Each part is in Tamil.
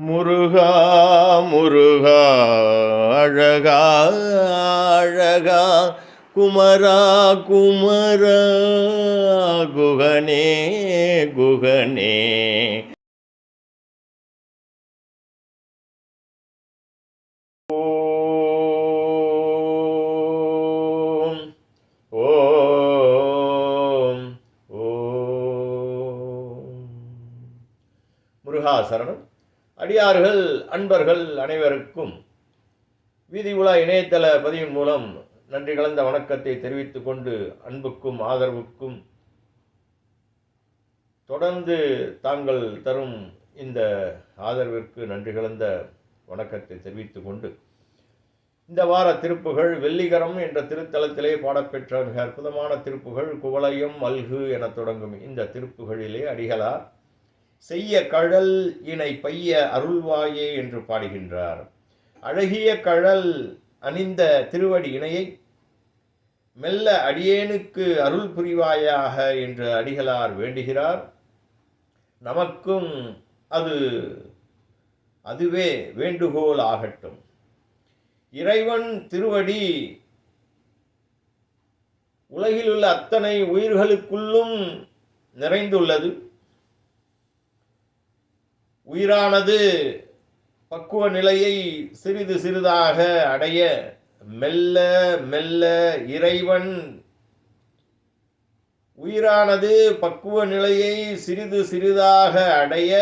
முருகா முருகா அழகா அழகா குமரா குமரா குகனே குகனே. அடியார்கள் அன்பர்கள் அனைவருக்கும் வீதி உலா இணையதள பதிவின் மூலம் நன்றி கலந்த வணக்கத்தை தெரிவித்துக் கொண்டு அன்புக்கும் ஆதரவுக்கும் தொடர்ந்து தாங்கள் தரும் இந்த ஆதரவிற்கு நன்றி கலந்த வணக்கத்தை தெரிவித்துக் கொண்டு இந்த வார திருப்புகள் வெள்ளிகரம் என்ற திருத்தலத்திலே பாடப்பெற்ற மிக அற்புதமான திருப்புகள் குவளையும் மல்கு என தொடங்கும் இந்த திருப்புகளிலே அடிகளார் செய்ய கழல் இணை பைய அருள்வாயே என்று பாடுகின்றார். அழகிய கழல் அணிந்த திருவடி இணையை மெல்ல அடியேனுக்கு அருள் புரிவாயாக என்று அடிகளார் வேண்டுகிறார். நமக்கும் அது அதுவே வேண்டுகோள் ஆகட்டும். இறைவன் திருவடி உலகிலுள்ள அத்தனை உயிர்களுக்குள்ளும் நிறைந்துள்ளது. உயிரானது பக்குவ நிலையை சிறிது சிறிதாக அடைய மெல்ல மெல்ல இறைவன் உயிரானது பக்குவ நிலையை சிறிது சிறிதாக அடைய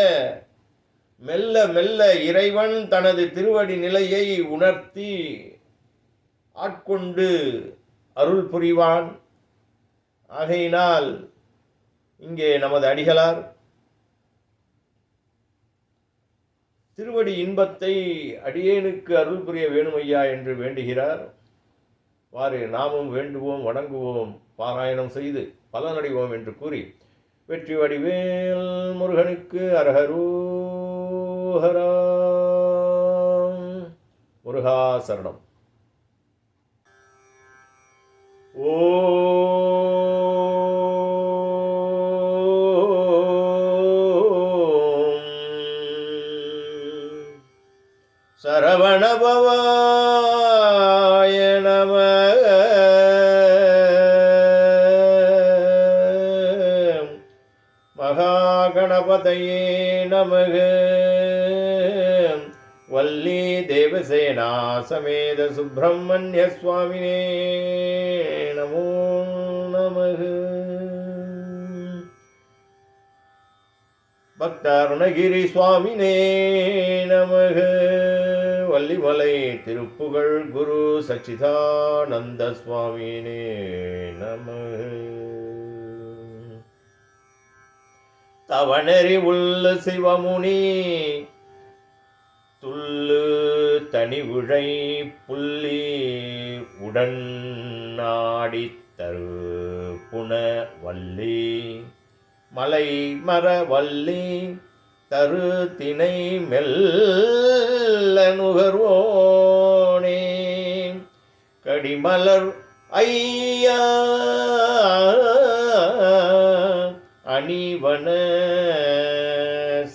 மெல்ல மெல்ல இறைவன் தனது திருவடி நிலையை உணர்த்தி ஆட்கொண்டு அருள் புரிவான். ஆகையினால் இங்கே நமது அடிகளார் திருவடி இன்பத்தை அடியேனுக்கு அருள் புரிய வேணுமையா என்று வேண்டுகிறார். வாறு நாமும் வேண்டுவோம் வணங்குவோம் பாராயணம் செய்து பலனடைவோம் என்று கூறி வெற்றி வடிவேல் முருகனுக்கு அரகரூஹரா முருகா சரணம். ஓ சரவணபவாய நம மகாகணபதையே நமக. வள்ளி தேவசேனா சமேத சுப்பிரமணிய சுவாமினே நமோ நமக. பக்தருணகிரி சுவாமினே நமக. வள்ளிமலை திருப்புகழ் குரு சச்சிதானந்த சுவாமினே நம. தவணறி உள்ள சிவமுனி துள்ளு தனிவுழை புள்ளி உடன் நாடித்தரு புன வள்ளி மலை மர வள்ளி தரு திணை மெல்ல நுகர்வோனே கடிமலர் ஐயா அணிவன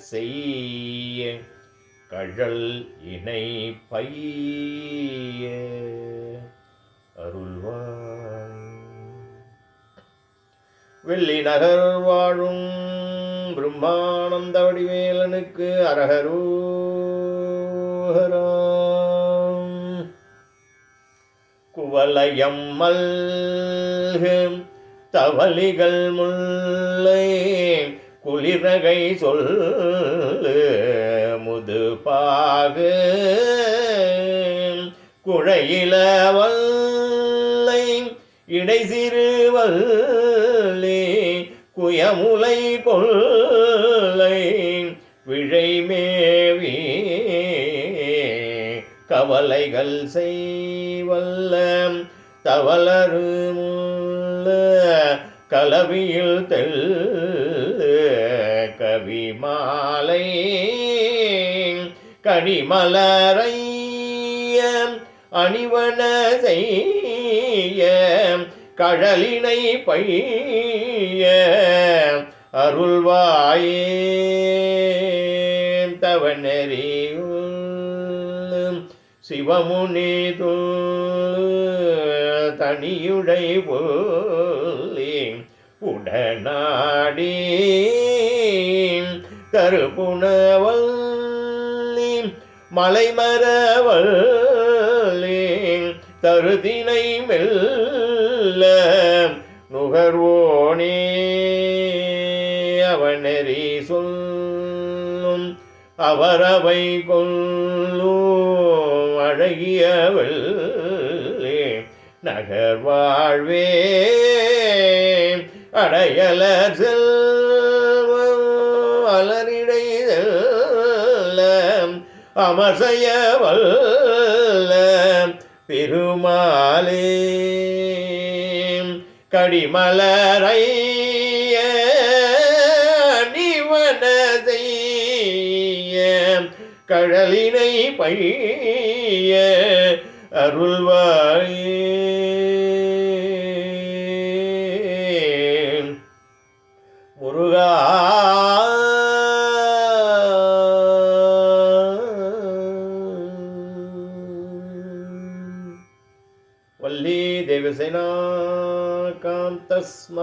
செய்ய கழல் இணை பைய அருள்வாய் வெள்ளி நகர் வாழும் பிரம்மானந்த வடிவேலனுக்கு அரகரோஹராம் குவலயம் மல்கு தவளிகள் முல்லை குளிரகை சொல்லு முதுபாகு. குழையில வல்லை இடை சிறுவல்லே குயமுலை கொல்லை விழைமேவி கவலைகள் செய்வல்ல தவளரு கலவியில் தெல் கவி மாலை கனிமலரைய அணிவன செய்ய கழலினை பைய அருள்வாயே அவனறியும் சிவமுனி தனியுடை போலி உடனாடி தருப்புணவல்லி மலைமரவல்லி தருதினை மெல்ல நுகர்வோனே. அவனெறி சொல்லும் அவரவை கொள்ளும் அழகியவள் நகர் வாழ்வே அடையல செல்வம் அலரிடை செல்லம் அமசையவல்ல பெருமாளே. கடிமலரை நிவன கழலினை பைய அருள்வாயே.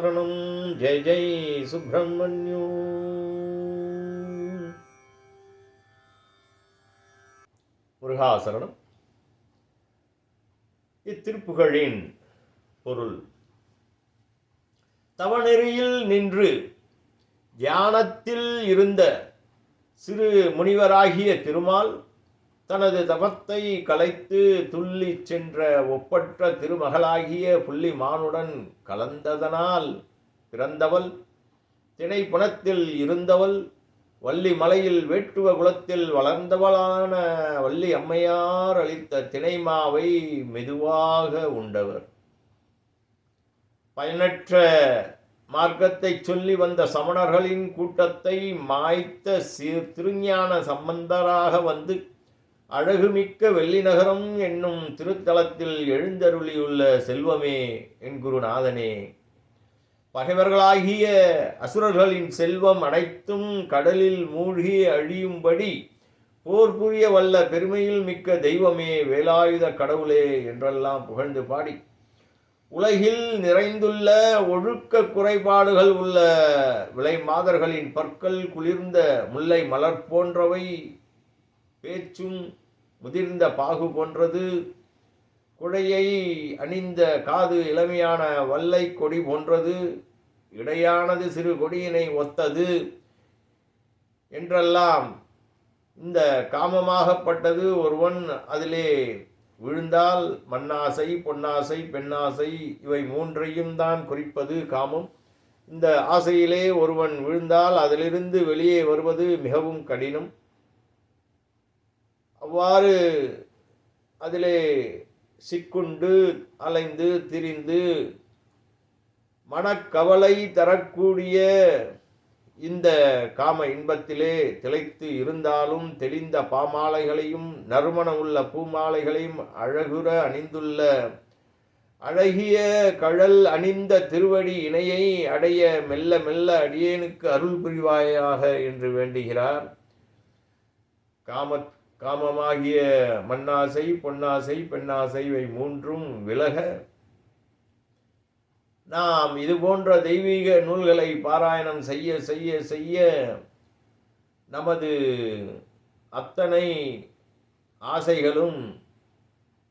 காந்தஸ்மரணம் ஜெய ஜெய் சுப்பிரமணியோ முருகாசரணம். இத்திருப்புகளின் பொருள். தவநெறியில் நின்று தியானத்தில் இருந்த சிறு முனிவராகிய திருமால் தனது தவத்தை கலைத்து துள்ளி சென்ற ஒப்பற்ற திருமகளாகிய புள்ளி மானுடன் கலந்ததனால் பிறந்தவள் திணைப்புணத்தில் இருந்தவள் வள்ளி மலையில் வேட்டுவ குலத்தில் வளர்ந்தவளான வள்ளி அம்மையார் அளித்த திணைமாவை மெதுவாக உண்டவர். பயனற்ற மார்க்கத்தை சொல்லி வந்த சமணர்களின் கூட்டத்தை மாய்த்த சிறு திருஞான சம்பந்தராக வந்து அழகுமிக்க வெள்ளிநகரம் என்னும் திருத்தலத்தில் எழுந்தருளியுள்ள செல்வமே என் குருநாதனே. பகைவர்களாகிய அசுரர்களின் செல்வம் அனைத்தும் கடலில் மூழ்கி அழியும்படி போர் புரிய வல்ல பெருமையில் மிக்க தெய்வமே வேலாயுத கடவுளே என்றெல்லாம் புகழ்ந்து பாடி. உலகில் நிறைந்துள்ள ஒழுக்க குறைபாடுகள் உள்ள விலை மாதர்களின் பற்கள் குளிர்ந்த முல்லை மலர் போன்றவை பேச்சும் முதிர்ந்த பாகு போன்றது. குழையை அணிந்த காது இளமையான வல்லை கொடி போன்றது. இடையானது சிறு கொடியினை ஒத்தது. என்றெல்லாம் இந்த காமமாகப்பட்டது. ஒருவன் அதிலே விழுந்தால் மண்ணாசை பொன்னாசை பெண்ணாசை இவை மூன்றையும் தான் குறிப்பது காமம். இந்த ஆசையிலே ஒருவன் விழுந்தால் அதிலிருந்து வெளியே வருவது மிகவும் கடினம். அவ்வாறு அதிலே சிக்குண்டு அலைந்து திரிந்து மனக்கவலை தரக்கூடிய இந்த காம இன்பத்திலே திளைத்து இருந்தாலும் தெளிந்த பாமாலைகளையும் நறுமணம் உள்ள பூமாலைகளையும் அழகுற அணிந்துள்ள அழகிய கழல் அணிந்த திருவடி இணையை அடைய மெல்ல மெல்ல அடியேனுக்கு அருள் புரிவாயாக என்று வேண்டுகிறார். காமத் காமமாகிய மண்ணாசை பொன்னாசை பெண்ணாசை இவை மூன்றும் விலக நாம் இது போன்ற தெய்வீக நூல்களை பாராயணம் செய்ய செய்ய செய்ய நமது அத்தனை ஆசைகளும்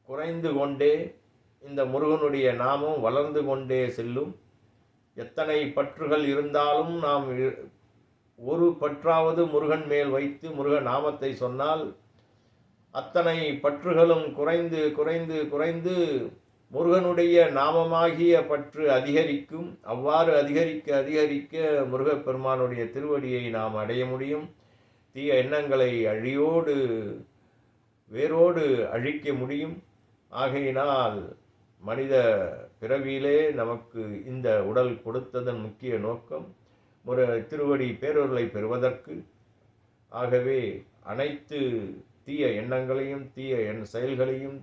குறைந்து கொண்டே இந்த முருகனுடைய நாமம் வளர்ந்து கொண்டே செல்லும். எத்தனை பற்றுகள் இருந்தாலும் நாம் ஒரு பற்றாவது முருகன் மேல் வைத்து முருக நாமத்தை சொன்னால் அத்தனை பற்றுகளும் குறைந்து குறைந்து குறைந்து முருகனுடைய நாமமாகிய பற்று அதிகரிக்கும். அவ்வாறு அதிகரிக்க அதிகரிக்க முருகப்பெருமானுடைய திருவடியை நாம் அடைய முடியும். தீய எண்ணங்களை அழியோடு வேரோடு அழிக்க முடியும். ஆகையினால் மனித பிறவியிலே நமக்கு இந்த உடல் கொடுத்ததன் முக்கிய நோக்கம் ஒரு திருவடி பேரொருளை பெறுவதற்கு. ஆகவே அனைத்து தீய எண்ணங்களையும் தீய எண் செயல்களையும்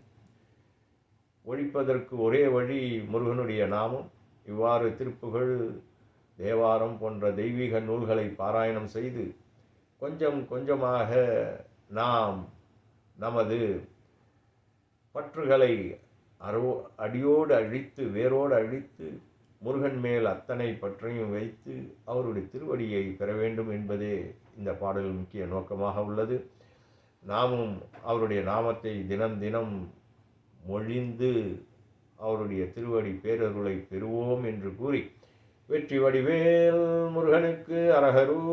ஒழிப்பதற்கு ஒரே வழி முருகனுடைய நாமம். இவ்வாறு திருப்புகழ் தேவாரம் போன்ற தெய்வீக நூல்களை பாராயணம் செய்து கொஞ்சம் கொஞ்சமாக நாம் நமது பற்றுகளை அரோ அடியோடு அழித்து வேரோடு அழித்து முருகன் மேல் அத்தனை பற்றையும் வைத்து அவருடைய திருவடியை பெற வேண்டும் என்பதே இந்த பாடல் முக்கிய நோக்கமாக உள்ளது. நாமும் அவருடைய நாமத்தை தினம் தினம் மொழிந்து அவருடைய திருவடி பேரருளை பெறுவோம் என்று கூறி வெற்றி வடிவேல் முருகனுக்கு அரகரூஹரம்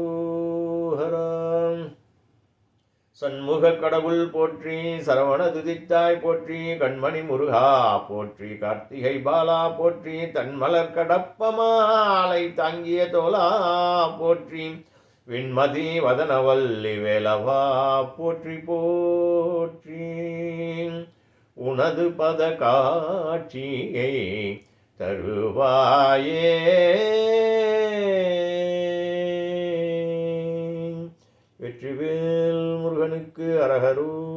சண்முக கடவுள் போற்றி சரவண துதித்தாய் போற்றி கண்மணி முருகா போற்றி கார்த்திகை பாலா போற்றி தன்மலர் கடப்பமாலை தாங்கிய தோலா போற்றி விண்மதி வதனவல்லி வேலவா போற்றி போற்றி. உனது பத காட்சியை தருவாயே. வெற்றிவேல் முருகனுக்கு அரகரூ